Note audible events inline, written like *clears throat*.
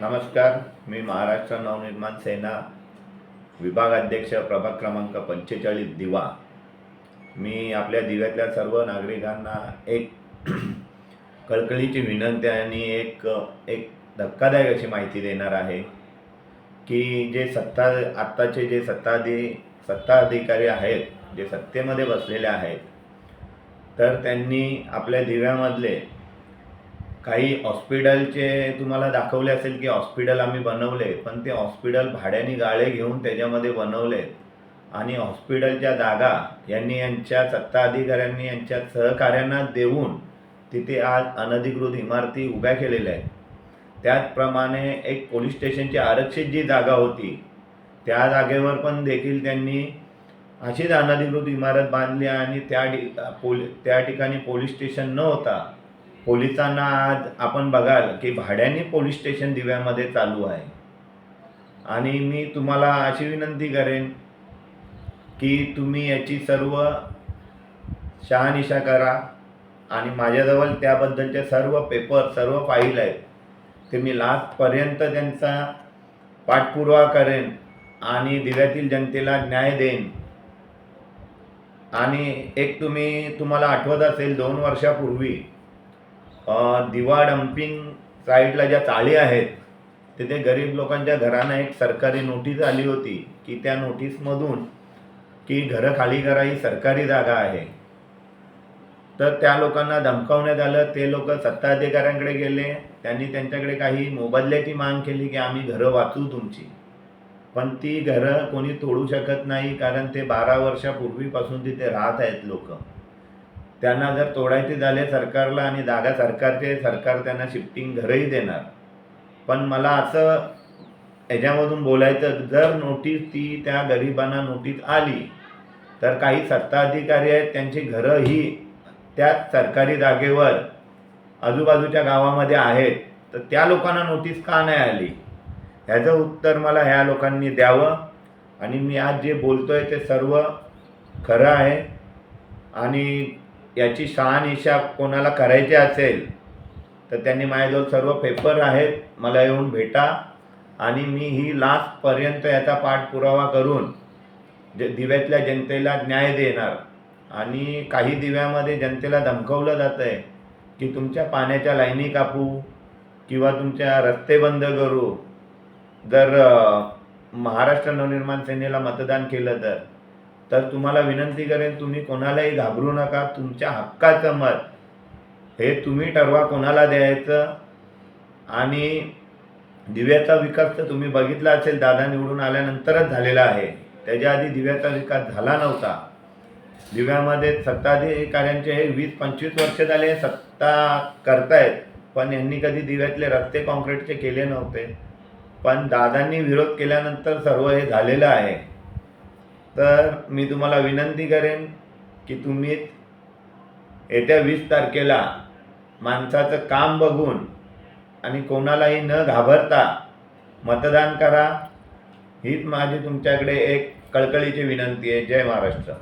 नमस्कार मी महाराष्ट्र नवनिर्माण सेना विभागाध्यक्ष प्रभाग क्रमांक पंचेचाळीस दिवा. मी आपल्या दिव्यातल्या सर्व नागरिकांना एक *clears throat* कळकळीची विनंती आणि एक एक धक्कादायक अशी माहिती देणार आहे की जे सत्ता आत्ताचे जे सत्ताधी सत्ता अधिकारी आहेत जे सत्तेमध्ये बसलेले आहेत तर त्यांनी आपल्या दिव्यामधले काही हॉस्पिटलचे तुम्हाला दाखवले असेल की हॉस्पिटल आम्ही बनवले पण ते हॉस्पिटल भाड्याने गाळे घेऊन त्याच्यामध्ये बनवले. आणि हॉस्पिटलच्या जागा यांनी यांच्या सत्ता अधिकाऱ्यांनी यांच्या सहकाऱ्यांना देऊन तिथे आज अनधिकृत इमारती उभ्या केलेल्या आहेत. त्याचप्रमाणे एक पोलीस स्टेशनची आरक्षित जी जागा होती त्या जागेवर पण देखील त्यांनी अशीच अनधिकृत इमारत बांधली आणि त्या ठि पोल त्या ठिकाणी पोलीस स्टेशन न होता पोलिसांना आज आपण बघाल की भाड्याने पोलीस स्टेशन दिव्यामध्ये चालू आहे. आणि मी तुम्हाला अशी विनंती करेन की तुम्ही याची सर्व शहानिशा करा आणि माझ्याजवळ त्याबद्दलचे सर्व पेपर सर्व फाईल आहेत. ते मी लास्टपर्यंत त्यांचा पाठपुरावा करेन आणि दिव्यातील जनतेला न्याय देईन. आणि एक तुम्ही तुम्हाला आठवत असेल दोन वर्षापूर्वी दिवा डम्पिंग साईडला ज्या चाळी आहेत तिथे गरीब लोकांच्या घरांना एक सरकारी नोटीस आली होती की त्या नोटीसमधून की घरं खाली करा ही सरकारी जागा आहे. तर त्या लोकांना धमकावण्यात आलं ते लोक सत्ताधिकाऱ्यांकडे गेले त्यांनी त्यांच्याकडे काही मोबदल्याची मांग केली की आम्ही घरं वाचू तुमची. पण ती घरं कोणी तोडू शकत नाही कारण ते बारा वर्षापूर्वीपासून तिथे राहत आहेत लोक. त्यांना जर तोडायचे झाले सरकारला आणि जागा सरकारचे सरकार त्यांना शिफ्टिंग घरही देणार. पण मला असं याच्यामधून बोलायचं जर नोटीस ती त्या गरिबांना नोटीस आली तर काही सत्ता अधिकारी आहेत त्यांची घरं ही त्याच सरकारी जागेवर आजूबाजूच्या गावामध्ये आहेत तर त्या लोकांना नोटीस का नाही आली? ह्याचं उत्तर मला ह्या लोकांनी द्यावं. आणि मी आज जे बोलतो आहे ते सर्व खरं आहे. आणि याची शहानिशा कोणाला करायची असेल तर त्यांनी माझ्याजवळ सर्व पेपर आहेत मला येऊन भेटा. आणि मी ही लास्टपर्यंत याचा पाठपुरावा करून जे दिव्यातल्या जनतेला न्याय देणार. आणि काही दिव्यामध्ये जनतेला धमकवलं जातं आहे की तुमच्या पाण्याच्या लाईनी कापू किंवा तुमच्या रस्ते बंद करू. जर महाराष्ट्र नवनिर्माण सेनेला मतदान केलं तर तर तुम्हाला विनंती करेन तुम्ही कोणालाही घाबरू नका. तुमच्या हक्काचं मत हे तुम्ही ठरवा कोणाला द्यायचं. आणि दिव्याचा विकास तर तुम्ही बघितला असेल दादा निवडून आल्यानंतरच झालेला आहे. त्याच्या आधी दिव्याचा विकास झाला नव्हता. दिव्यामध्ये सत्ताधिकाऱ्यांचे हे वीस पंचवीस वर्ष झाले सत्ता करतायत पण यांनी कधी दिव्यातले रस्ते कॉन्क्रीटचे केले नव्हते. पण दादांनी विरोध केल्यानंतर सर्व हे झालेलं आहे. तर मी तुम्हाला विनंती करेन की तुम्ही येत्या वीस तारखेला माणसाचं काम बघून आणि कोणालाही न घाबरता मतदान करा. हीच माझी तुमच्याकडे एक कळकळीची विनंती आहे. जय महाराष्ट्र.